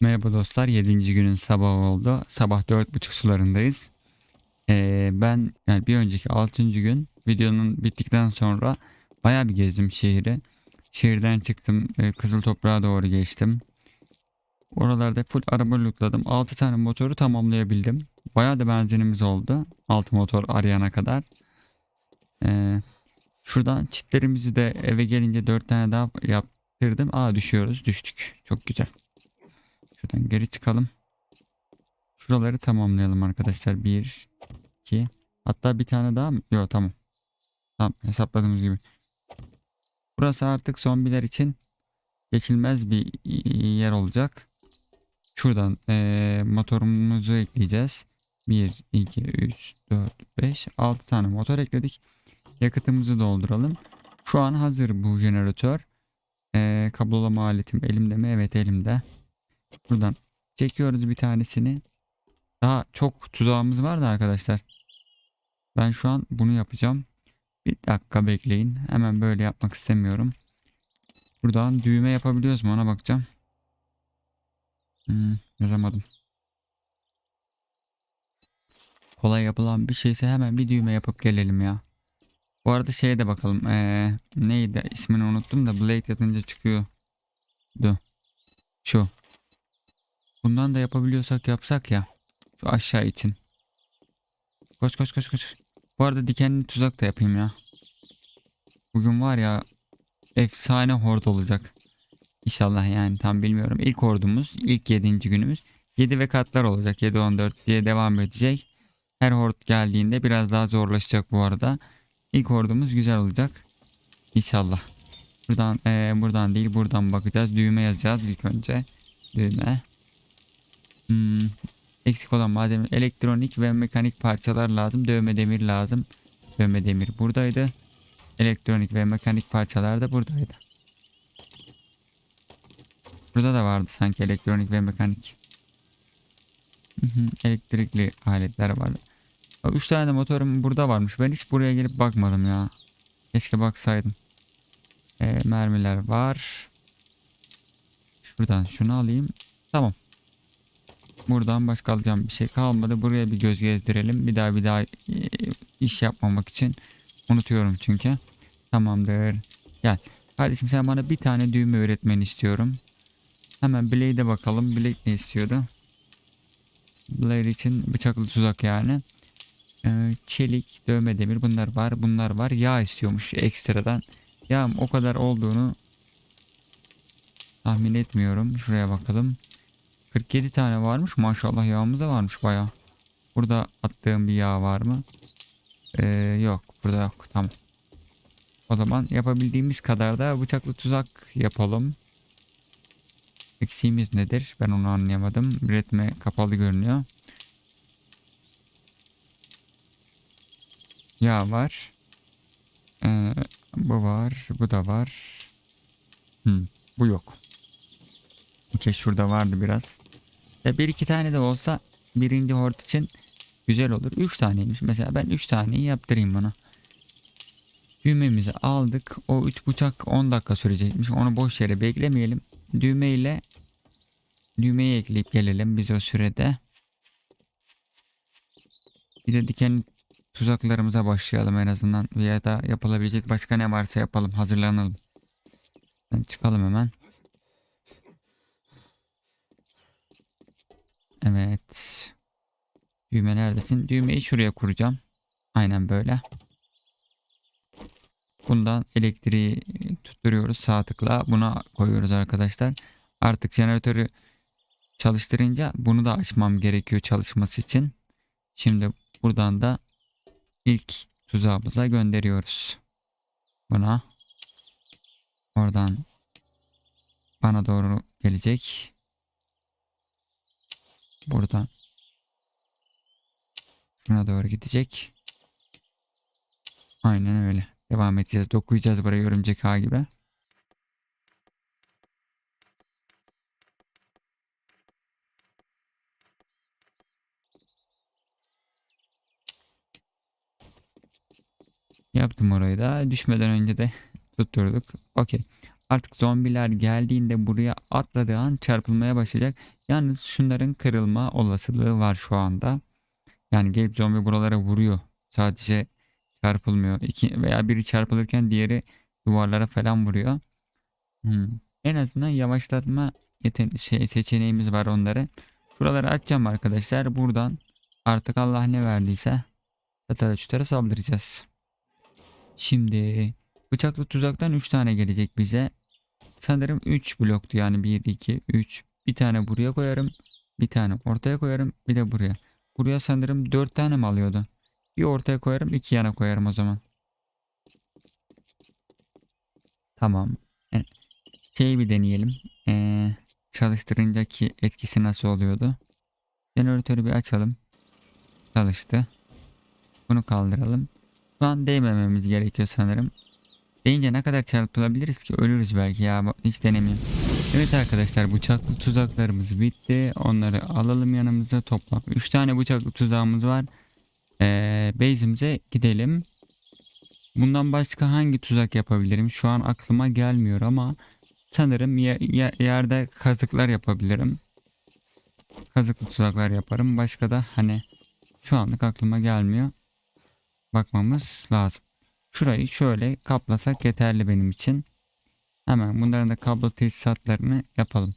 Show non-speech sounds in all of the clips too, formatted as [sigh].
Merhaba dostlar. 7. günün sabahı oldu. Sabah 4.30 sularındayız. Ee, ben yani bir önceki 6. gün videonun bittikten sonra bayağı bir gezdim şehri. Şehirden çıktım. e, Kızıl Toprağa doğru geçtim. Oralarda full araba lootladım. 6 tane motoru tamamlayabildim. Bayağı da benzinimiz oldu. 6 motor arayana kadar. Ee, şuradan çitlerimizi de eve gelince 4 tane daha yaptırdım. Aa düşüyoruz. Düştük. Çok güzel. Şuradan geri çıkalım. Şuraları tamamlayalım arkadaşlar. 1, 2. Hatta bir tane daha mı? Yok tamam. Tamam hesapladığımız gibi. Burası artık zombiler için geçilmez bir yer olacak. Şuradan eee, motorumuzu ekleyeceğiz. 1, 2, 3, 4, 5, 6 tane motor ekledik. Yakıtımızı dolduralım. Şu an hazır bu jeneratör. Eee kablolama aletim elimde mi? Evet elimde. Buradan çekiyoruz bir tanesini. Daha çok tuzağımız var da arkadaşlar. Ben şu an bunu yapacağım. Bir dakika bekleyin. Hemen böyle yapmak istemiyorum. Buradan düğme yapabiliyoruz mu ona bakacağım. Hmm, yazamadım. Kolay yapılan bir şeyse hemen bir düğme yapıp gelelim ya. Bu arada şeye de bakalım. Ee, neydi ismini unuttum da Blade yatınca çıkıyor. Du. Şu. Bundan da yapabiliyorsak yapsak ya. Şu aşağı için. Koş koş koş koş. Bu arada dikenli tuzak da yapayım ya. Bugün var ya efsane hord olacak. İnşallah yani tam bilmiyorum. İlk hordumuz ilk 7. günümüz. 7 ve katlar olacak. 7-14 diye devam edecek. Her hord geldiğinde biraz daha zorlaşacak bu arada. İlk hordumuz güzel olacak. İnşallah. Buradan eee, buradan değil buradan bakacağız. Düğme yazacağız ilk önce. Düğme. Hmm, eksik olan malzeme elektronik ve mekanik parçalar lazım. Dövme demir lazım. Dövme demir buradaydı. Elektronik ve mekanik parçalar da buradaydı. Burada da vardı sanki elektronik ve mekanik. Elektrikli aletler vardı. 3 tane de motorum burada varmış. Ben hiç buraya gelip bakmadım ya. Keşke baksaydım. Ee, mermiler var. Şuradan şunu alayım. Tamam. Buradan başka alacağım bir şey kalmadı. Buraya bir göz gezdirelim. Bir daha bir daha e, iş yapmamak için. Unutuyorum çünkü. Tamamdır. Gel. Kardeşim sen bana bir tane düğme öğretmeni istiyorum. Hemen Blade'e bakalım. Blade ne istiyordu? Blade için bıçaklı tuzak yani. Ee, çelik, dövme demir bunlar var. Bunlar var. Yağ istiyormuş ekstradan. Yağ o kadar olduğunu tahmin etmiyorum. Şuraya bakalım. 47 tane varmış. Maşallah yağımız da varmış baya. Burada attığım bir yağ var mı? Ee, yok. Burada yok. Tamam. O zaman yapabildiğimiz kadar da bıçaklı tuzak yapalım. Eksiğimiz nedir? Ben onu anlayamadım. Üretme kapalı görünüyor. Yağ var. Ee, bu var. Bu da var. Hmm, bu yok. Okey şurada vardı biraz. Ya bir iki tane de olsa birinci hort için güzel olur. Üç taneymiş. Mesela ben üç taneyi yaptırayım bana. Düğmemizi aldık. O üç bıçak 10 dakika sürecekmiş. Onu boş yere beklemeyelim. Düğme ile düğmeyi ekleyip gelelim biz o sürede. Bir de diken tuzaklarımıza başlayalım en azından. Ya da yapılabilecek başka ne varsa yapalım. Hazırlanalım. Ben çıkalım hemen. Evet. Düğme neredesin? Düğmeyi şuraya kuracağım. Aynen böyle. Bundan elektriği tutturuyoruz sağ tıkla. Buna koyuyoruz arkadaşlar. Artık jeneratörü çalıştırınca bunu da açmam gerekiyor çalışması için. Şimdi buradan da ilk tuzağımıza gönderiyoruz. Buna. Oradan bana doğru gelecek. Buradan şuna doğru gidecek. Aynen öyle. Devam edeceğiz. Dokuyacağız burayı örümcek ağ gibi. Yaptım orayı da. Düşmeden önce de tutturduk. Okey. Artık zombiler geldiğinde buraya atladığı an çarpılmaya başlayacak. Yalnız şunların kırılma olasılığı var şu anda. Yani gelip zombi buralara vuruyor. Sadece çarpılmıyor. İki veya biri çarpılırken diğeri duvarlara falan vuruyor. Hmm. En azından yavaşlatma yeten şey seçeneğimiz var onları. Şuraları açacağım arkadaşlar. Buradan artık Allah ne verdiyse Tataraçutlara saldıracağız. Şimdi bıçaklı tuzaktan 3 tane gelecek bize. Sanırım 3 bloktu yani 1 2 3. Bir tane buraya koyarım. Bir tane ortaya koyarım. Bir de buraya. Buraya sanırım 4 tane mi alıyordu? Bir ortaya koyarım, iki yana koyarım o zaman. Tamam. Yani şeyi bir deneyelim. Ee, çalıştırınca ki etkisi nasıl oluyordu? Jeneratörü bir açalım. Çalıştı. Bunu kaldıralım. Şu an değmememiz gerekiyor sanırım. Deyince ne kadar çarpılabiliriz ki? Ölürüz belki ya. Hiç denemeyeyim. Evet arkadaşlar bıçaklı tuzaklarımız bitti. Onları alalım yanımıza toplam. 3 tane bıçaklı tuzağımız var. Ee, base'imize gidelim. Bundan başka hangi tuzak yapabilirim? Şu an aklıma gelmiyor ama sanırım ye- ye- yerde kazıklar yapabilirim. Kazıklı tuzaklar yaparım. Başka da hani şu anlık aklıma gelmiyor. Bakmamız lazım. Şurayı şöyle kaplasak yeterli benim için. Hemen bunların da kablo tesisatlarını yapalım.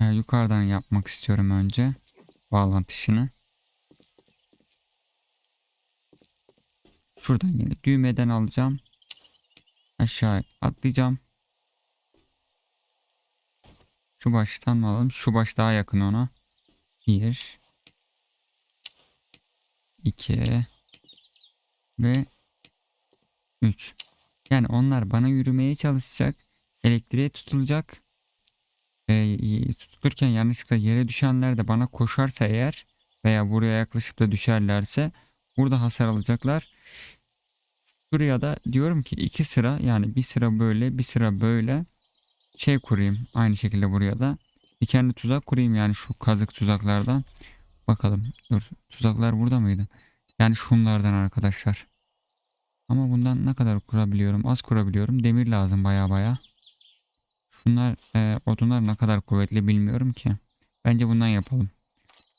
Ee, yukarıdan yapmak istiyorum önce. Bağlantı işini. Şuradan yine düğmeden alacağım. Aşağı atlayacağım. Şu baştan mı alalım? Şu baş daha yakın ona. 1 2 ve 3. Yani onlar bana yürümeye çalışacak. Elektriğe tutulacak. Ve tutulurken yanlışlıkla yere düşenler de bana koşarsa eğer veya buraya yaklaşıp da düşerlerse burada hasar alacaklar. Buraya da diyorum ki iki sıra yani bir sıra böyle bir sıra böyle şey kurayım. Aynı şekilde buraya da dikenli tuzak kurayım yani şu kazık tuzaklardan. Bakalım dur tuzaklar burada mıydı? Yani şunlardan arkadaşlar. Ama bundan ne kadar kurabiliyorum? Az kurabiliyorum. Demir lazım baya baya. Şunlar e, odunlar ne kadar kuvvetli bilmiyorum ki. Bence bundan yapalım.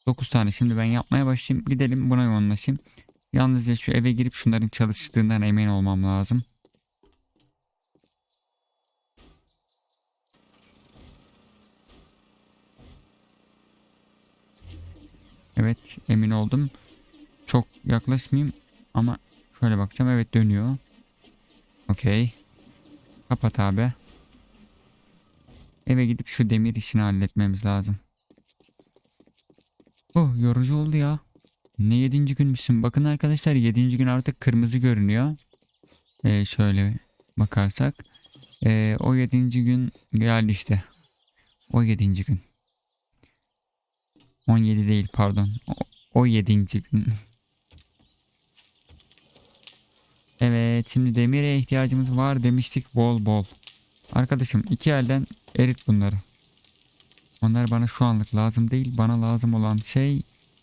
9 tane şimdi ben yapmaya başlayayım. Gidelim buna yoğunlaşayım. Yalnızca şu eve girip şunların çalıştığından emin olmam lazım. Evet emin oldum. Çok yaklaşmayayım ama şöyle bakacağım. Evet dönüyor. Okey. Kapat abi. Eve gidip şu demir işini halletmemiz lazım. Oh yorucu oldu ya. Ne yedinci günmüşsün. Bakın arkadaşlar yedinci gün artık kırmızı görünüyor. Ee, şöyle bakarsak. Ee, o yedinci gün geldi işte. O yedinci gün. 17 değil pardon. O, o yedinci gün. [laughs] evet şimdi demire ihtiyacımız var demiştik bol bol. Arkadaşım iki elden erit bunları. Onlar bana şu anlık lazım değil. Bana lazım olan şey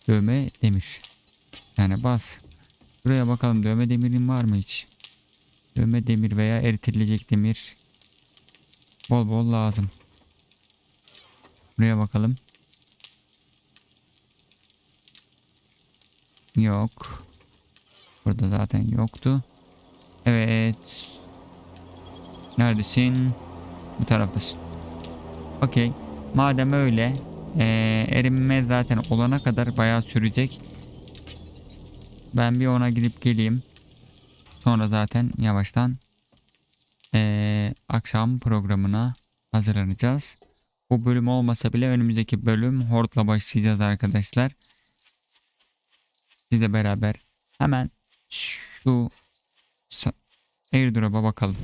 dövme demir. Yani bas. Buraya bakalım dövme demirin var mı hiç? Dövme demir veya eritilecek demir. Bol bol lazım. Buraya bakalım. Yok. Burada zaten yoktu. Evet. Neredesin? Bu taraftasın. Okey. Madem öyle ee, erinme zaten olana kadar bayağı sürecek. Ben bir ona gidip geleyim. Sonra zaten yavaştan ee, akşam programına hazırlanacağız. Bu bölüm olmasa bile önümüzdeki bölüm Hort'la başlayacağız arkadaşlar. Sizle beraber hemen şu airdrop'a bakalım.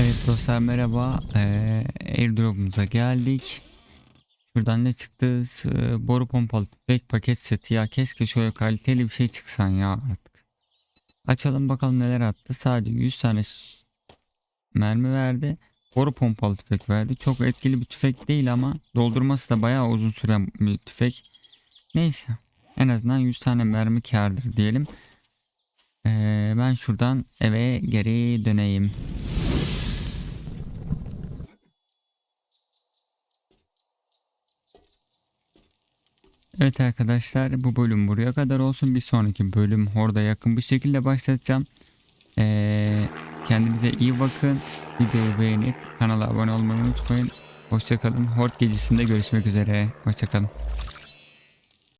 Evet dostlar merhaba. Ee, airdrop'umuza geldik. Şuradan ne çıktı? S- Boru pompalı tüfek paket seti ya. Keşke şöyle kaliteli bir şey çıksan ya artık. Açalım bakalım neler attı. Sadece 100 tane mermi verdi. Boru pompalı tüfek verdi. Çok etkili bir tüfek değil ama doldurması da bayağı uzun süren bir tüfek. Neyse. En azından 100 tane mermi kârdır diyelim. Ee, ben şuradan eve geri döneyim. Evet arkadaşlar bu bölüm buraya kadar olsun. Bir sonraki bölüm Horda yakın bir şekilde başlatacağım. Ee, kendinize iyi bakın. Videoyu beğenip kanala abone olmayı unutmayın. Hoşçakalın. Hort gecesinde görüşmek üzere. Hoşçakalın.